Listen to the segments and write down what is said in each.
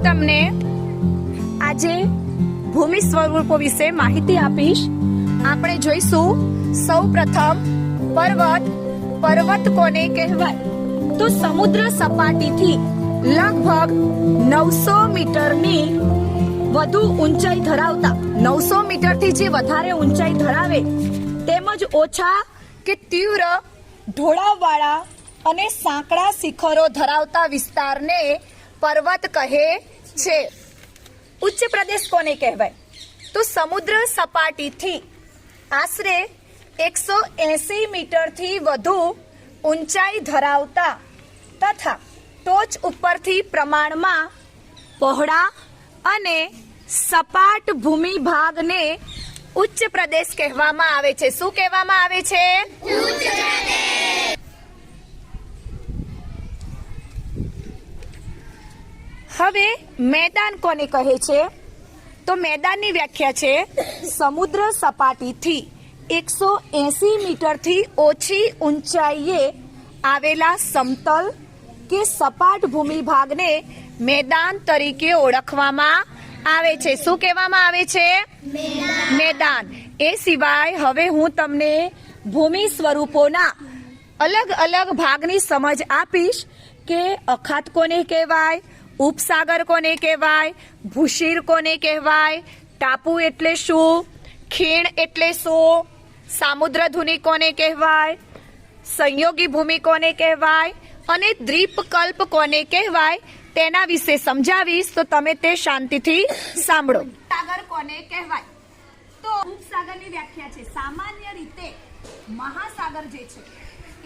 હું તમને આજે ભૂમિ સ્વરૂપો વિશે માહિતી આપીશ. આપણે જોઈશું સૌ પ્રથમ પર્વત પર્વત કોને કહેવાય? તો સમુદ્ર સપાટીથી લગભગ નવસો મીટરની વધુ ઊંચાઈ ધરાવતા, નવસો મીટરથી જે વધારે ઊંચાઈ ધરાવે, તેમજ ઓછા કે તીવ્ર ઢોળાવવાળા અને સાંકડા શિખરો ધરાવતા વિસ્તારને પર્વત કહે છે. ઉચ્ચ પ્રદેશ કોને કહેવાય? તો સમુદ્ર સપાટીથી આશરે એકસો એસી મીટરથી વધુ ઊંચાઈ ધરાવતા તથા ટોચ ઉપરથી પ્રમાણમાં પહોળા અને સપાટ ભૂમિ ભાગને ઉચ્ચ પ્રદેશ કહેવામાં આવે છે. શું કહેવામાં આવે છે? હવે મેદાન કોને કહે છે? તો મેદાનની વ્યાખ્યા છે સમુદ્ર સપાટીથી એકસો એસી મીટરથી ઓછી ઊંચાઈએ આવેલા સમતલ કે સપાટ ભૂમિ ભાગને મેદાન તરીકે ઓળખવામાં આવે છે. શું કહેવામાં આવે છે? મેદાન. એ સિવાય હવે હું તમને ભૂમિ સ્વરૂપોના અલગ અલગ ભાગની સમજ આપીશ કે અખાત કોને કહેવાય? ઉપસાગર કોને કહેવાય? ભૂશીર કોને કહેવાય? ટાપુ એટલે શું? ખીણ એટલે શું? સામુદ્ર ધુનિ કોને કહેવાય? સંયોગી ભૂમિ કોને કહેવાય? અને દ્વીપકલ્પ કોને કહેવાય? તેના વિશે સમજાવીશ, તો તમે તે શાંતિથી સાંભળો. સાગર કોને કહેવાય? તો ઉપસાગરની વ્યાખ્યા છે. સામાન્ય રીતે મહાસાગર જે છે,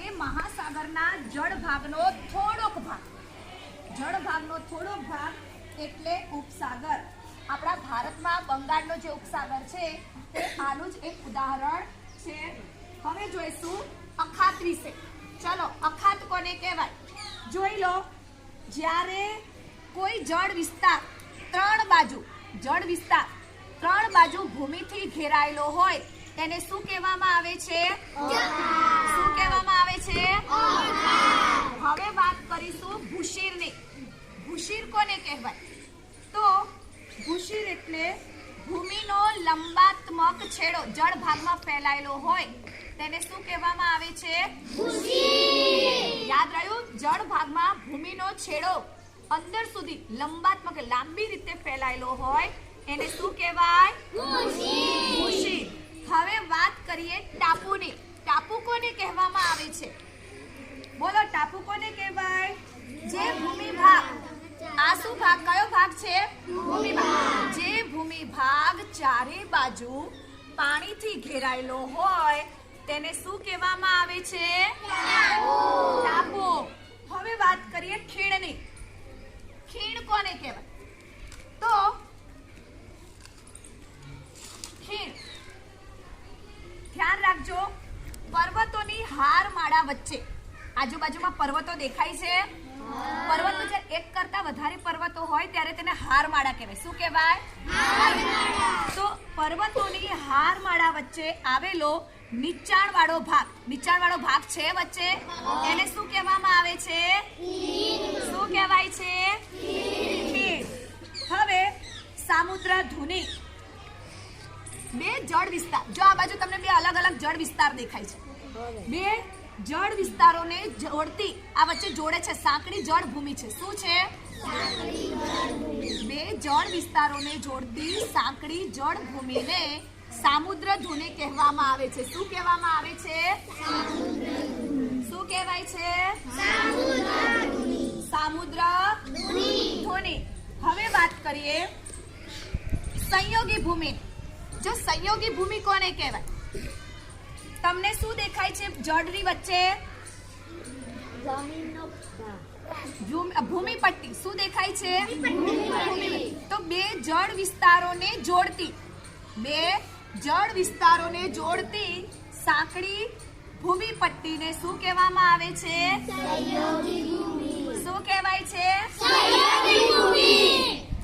એ મહાસાગરના જળ ભાગનો થોડોક ભાગ. જળ ભાગનો થોડો ભાગ એટલે ઉપસાગર. આપણા ભારતમાં બંગાળનો જે ઉપસાગર છે તે આનું જ એક ઉદાહરણ છે. હવે જોઈશું અખાત વિશે ચલો, અખાત કોને કહેવાય? જોઈ લો, જ્યારે કોઈ જળ વિસ્તાર ત્રણ બાજુ, જળ વિસ્તાર ત્રણ બાજુ ભૂમિથી ઘેરાયેલો હોય, તેને શું કહેવામાં આવે છે? શું કહેવામાં આવે છે? હવે વાત કરીશું ભૂશીરની. ભૂશીર કોને કહેવાય? તો ભૂશીર એટલે ભૂમિનો લંબાત્મક છેડો. જળ ભાગમાં ફેલાયેલો હોય તેને શું કહેવામાં આવે છે? યાદ રહ્યું? જળ ભાગમાં ભૂમિનો છેડો. અંદર સુધી લંબાત્મક લાંબી રીતે ફેલાયેલો હોય એને શું કહેવાય? ભૂશીર. હવે વાત કરીએ ટાપુની. ટાપુ કોને કહેવામાં આવે છે? બોલો ટાપુ કોને કહેવાય? જે ભૂમિ ભાગ આ શું ભાગ? કયો ભાગ છે? ભૂમિ ભાગ જે ભૂમિ ભાગ ચારે બાજુ પાણીથી ઘેરાયેલો હોય, તેને શું કહેવામાં આવે છે? ટાપુ. હવે વાત કરીએ ખીણની. ખીણ કોને કહેવાય? તો ખીણ. ધ્યાન રાખજો, પર્વતોની હારમાળા વચ્ચે. આજુબાજુમાં પર્વતો દેખાય છે. પર્વતો જે એક કરતા વધારે પર્વતો હોય ત્યારે તેને હારમાળા કહેવાય. શું કહેવાય? તો પર્વતોની હારમાળા વચ્ચે આવેલો નીચાણવાળો ભાગ નીચાણવાળો ભાગ છે વચ્ચે? એને શું કહેવામાં આવે છે? શું કહેવાય છે? હવે સામુદ્ર ધુની. બે જળ વિસ્તાર જો આ બાજુ તમને બે અલગ અલગ જળ વિસ્તાર દેખાય છે. બે જળ વિસ્તારોને જોડતી આ વચ્ચે જોડે છે. સાંકડી જળ ભૂમિ છે. શું છે? બે જળ વિસ્તારોને જોડતી સાંકડી જળ ભૂમિને સામુદ્ર ધુને કહેવામાં આવે છે. શું કહેવામાં આવે છે? શું કહેવાય છે? સામુદ્ર ધુની. હવે વાત કરીએ સંયોગી ભૂમિ. જો સંયોગી ભૂમિ કોને કહેવાય? તમને શું દેખાય છે જળની વચ્ચે? ભૂમ- પટ્ટી શું દેખાય છે. તો બે જળ વિસ્તારોને જોડતી. બે જળ વિસ્તારોને જોડતી સાંકડી ભૂમિ પટ્ટીને શું કહેવામાં આવે છે? શું કહેવાય છે?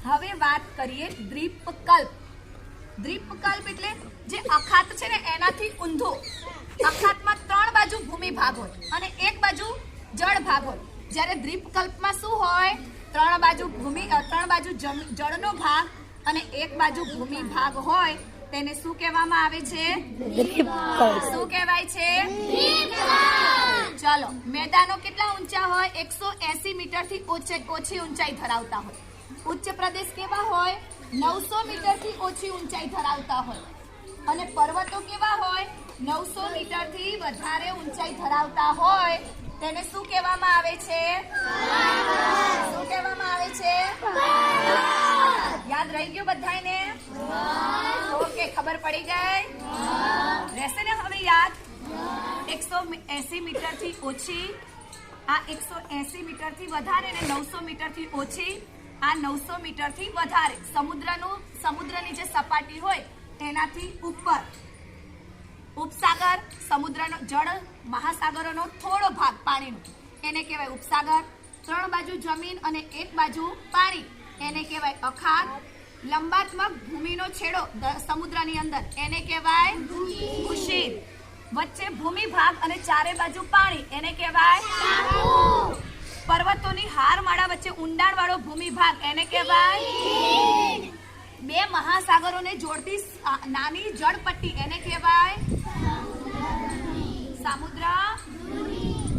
હવે વાત કરીએ દ્વીપકલ્પ. દ્વીપકલ્પ એટલે જે અખાત છે ને એનાથી ઊંધો. અખાતમાં ત્રણ બાજુ ભૂમિ ભાગ હોય અને એક બાજુ જળ ભાગ હોય. જ્યારે દ્વીપકલ્પમાં શું હોય? ત્રણ બાજુ ભૂમિ ત્રણ બાજુ જળનો ભાગ અને એક બાજુ ભૂમિ ભાગ હોય. તેને શું કહેવામાં આવે છે? શું કહેવાય છે? ચાલો મેદાનો કેટલા ઊંચા હોય? એકસો એસી મીટરથી ઓછી ઊંચાઈ ધરાવતા હોય. ઉચ્ચ પ્રદેશ કેવા હોય? નવસો મીટરથી ઓછી ઊંચાઈ ધરાવતા હોય. અને પર્વતો કેવા હોય? નવસો મીટરથી વધારે ઊંચાઈ ધરાવતા હોય. તેને શું કહેવામાં આવે છે? શું કહેવામાં આવે છે? યાદ રહી ગયું બધાને ઓકે ખબર પડી ગઈ? રહેશે ને હવે યાદ? એકસો એસી મીટરથી ઓછી. આ એકસો એસી મીટરથી વધારે ને નવસો મીટરથી ઓછી. આ નવસો મીટરથી વધારે સમુદ્રનું, સમુદ્રની જે સપાટી હોય, તેનાથી ઉપર. ઉપસાગર, સમુદ્રનો જળ, મહાસાગરોનો થોડો ભાગ પાણીનો. એને કહેવાય ઉપસાગર. ત્રણ બાજુ જમીન અને એક બાજુ પાણી. એને કહેવાય અખાત. લંબાત્મક ભૂમિનો છેડો સમુદ્રની અંદર. એને કહેવાય ભૂશીર વચ્ચે ભૂમિ ભાગ અને ચારે બાજુ પાણી. એને કહેવાય પર્વતોની હારમાળા વચ્ચે ઊંડાણ વાળો ભૂમિ ભાગ એને કહેવાય બે મહાસાગરોને જોડતી નાની જળપટ્ટી. એને કહેવાય સામુદ્ર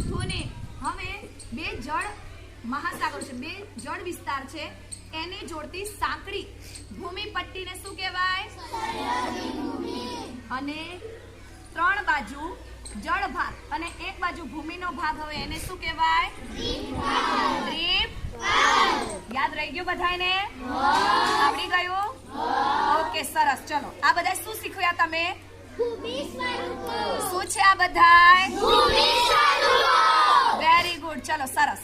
ધુની. હવે બે જળ મહાસાગર છે, બે જળ વિસ્તાર છે. એને જોડતી સાંકડી ભૂમિ પટ્ટીને શું કહેવાય? અને ત્રણ બાજુ જળ ભાગ. અને એક બાજુ ભૂમિનો ભાગ હવે એને શું કહેવાય? યાદ રહી ગયું બધાને આવડી ગયું? ઓકે સરસ. ચલો આ બધા શું શીખ્યા તમે? શું છે આ બધા વેરી ગુડ ચલો સરસ.